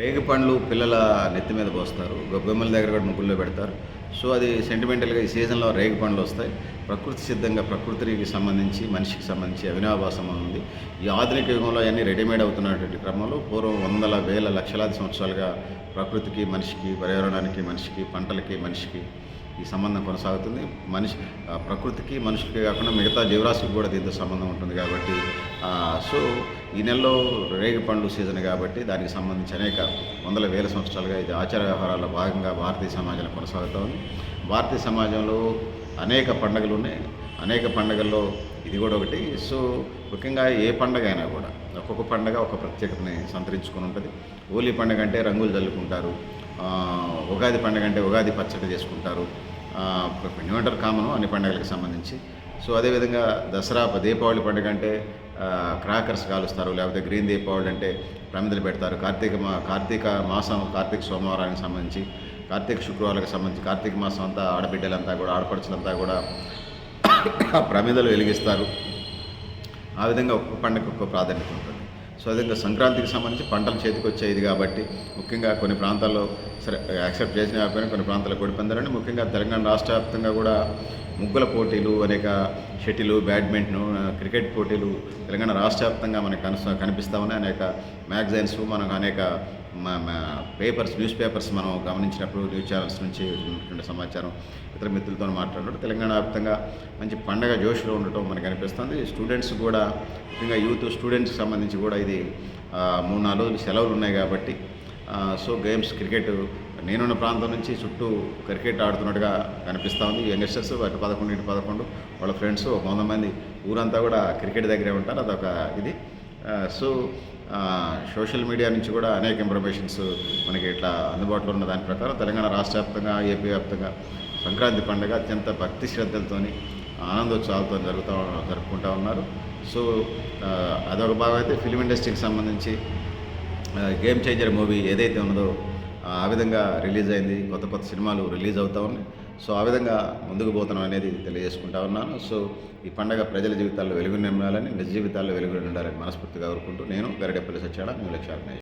రేగి పండ్లు పిల్లల నెత్తి మీద పోస్తారు గొబ్బెమ్మల దగ్గర కూడా ముగ్గుల్లో పెడతారు. సో అది సెంటిమెంటల్గా ఈ సీజన్లో రేగి పండ్లు వస్తాయి. ప్రకృతి సిద్ధంగా ప్రకృతికి సంబంధించి మనిషికి సంబంధించి అవినాభావ సంబంధం ఉంది. ఈ ఆధునిక యుగంలో అన్నీ రెడీమేడ్ అవుతున్నటువంటి క్రమంలో పూర్వం వందల వేల లక్షలాది సంవత్సరాలుగా ప్రకృతికి మనిషికి పర్యావరణానికి మనిషికి పంటలకి మనిషికి ఈ సంబంధం కొనసాగుతుంది. మనిషి ప్రకృతికి మనుషులకి కాకుండా మిగతా జీవరాశికి కూడా దీంతో సంబంధం ఉంటుంది కాబట్టి సో ఈ నెలలో రేగి పండ్లు సీజన్ కాబట్టి దానికి సంబంధించి అనేక వందల వేల సంవత్సరాలుగా ఇది ఆచార వ్యవహారాల్లో భాగంగా భారతీయ సమాజంలో కొనసాగుతూ ఉంది భారతీయ సమాజంలో అనేక పండుగలు ఉన్నాయి. అనేక పండుగల్లో ఇది కూడా ఒకటి. సో ముఖ్యంగా ఏ పండగ అయినా కూడా ఒక్కొక్క పండగ ఒక ప్రత్యేకతని సంతరించుకొని ఉంటుంది. హోలీ పండుగ అంటే రంగులు చల్లుకుంటారు ఉగాది పండుగ అంటే ఉగాది పచ్చడి చేసుకుంటారు. ఆ, కామను? అన్ని పండుగలకు సంబంధించి. సో అదేవిధంగా దసరా దీపావళి పండుగ అంటే క్రాకర్స్ కాలుస్తారు లేకపోతే గ్రీన్ దీపావళి అంటే ప్రమిదలు పెడతారు. కార్తీక మా కార్తీక మాసం కార్తీక సోమవారానికి సంబంధించి కార్తీక శుక్రవారాలకు సంబంధించి కార్తీక మాసం అంతా ఆడబిడ్డలంతా కూడా ఆడపడుచులంతా కూడా ప్రమిదలు వెలిగిస్తారు. ఆ విధంగా ఒక్కొక్క పండుగ ఒక్కొక్క ప్రాధాన్యత ఉంటుంది. సో అదేవిధంగా సంక్రాంతికి సంబంధించి పంటలు చేతికి వచ్చేది కాబట్టి ముఖ్యంగా కొన్ని ప్రాంతాల్లో సరే యాక్సెప్ట్ చేసిన కాకపోయినా కొన్ని ప్రాంతాల్లో కోడి ముఖ్యంగా తెలంగాణ రాష్ట్ర వ్యాప్తంగా కూడా ముగ్గుల పోటీలు అనేక షటిల్ బ్యాడ్మింటన్ క్రికెట్ పోటీలు తెలంగాణ రాష్ట్ర వ్యాప్తంగా మనకు కనిపిస్తా ఉన్నాయి. అనేక మ్యాగజైన్స్ మనకు అనేక పేపర్స్ న్యూస్ పేపర్స్ మనం గమనించినప్పుడు న్యూస్ ఛానల్స్ నుంచి ఉన్నటువంటి సమాచారం ఇతర మిత్రులతో మాట్లాడినప్పుడు తెలంగాణ వ్యాప్తంగా మంచి పండగ జోష్లో ఉండటం మనకు అనిపిస్తుంది. స్టూడెంట్స్ కూడా ముఖ్యంగా యూత్ స్టూడెంట్స్కి సంబంధించి కూడా ఇది మూడు నాలుగు రోజులు సెలవులు ఉన్నాయి కాబట్టి సో గేమ్స్ క్రికెట్ నేనున్న ప్రాంతం నుంచి చుట్టూ క్రికెట్ ఆడుతున్నట్టుగా కనిపిస్తూ ఉంది. యంగ్స్టర్స్ అటు పదకొండు ఇటు పదకొండు వాళ్ళ ఫ్రెండ్స్ ఒక వంద మంది ఊరంతా కూడా క్రికెట్ దగ్గరే ఉంటారు. అదొక ఇది. సో సోషల్ మీడియా నుంచి కూడా అనేక ఇన్ఫర్మేషన్స్ మనకి ఇట్లా అందుబాటులో ఉన్న దాని ప్రకారం తెలంగాణ రాష్ట్ర వ్యాప్తంగా ఏపీ వ్యాప్తంగా సంక్రాంతి పండుగ అత్యంత భక్తి శ్రద్ధలతోని ఆనందోత్సవాలతో జరుగుతూ జరుపుకుంటూ ఉన్నారు. సో uh, అదొక భాగం అయితే ఫిలిం ఇండస్ట్రీకి సంబంధించి గేమ్ చేంజర్ మూవీ ఏదైతే ఉన్నదో ఆ విధంగా రిలీజ్ అయింది. కొత్త కొత్త సినిమాలు రిలీజ్ అవుతూ ఉన్నాయి. సో ఆ విధంగా ముందుకు పోతున్నాం అనేది తెలియజేసుకుంటా ఉన్నాను. సో ఈ పండగ ప్రజల జీవితాల్లో వెలుగు నిండాలని నిజ జీవితాల్లో వెలుగు నిండాలని మనస్ఫూర్తిగా కోరుకుంటూ నేను గరిడెప్పల్లి సత్యాడ మీ లక్ష్యాలు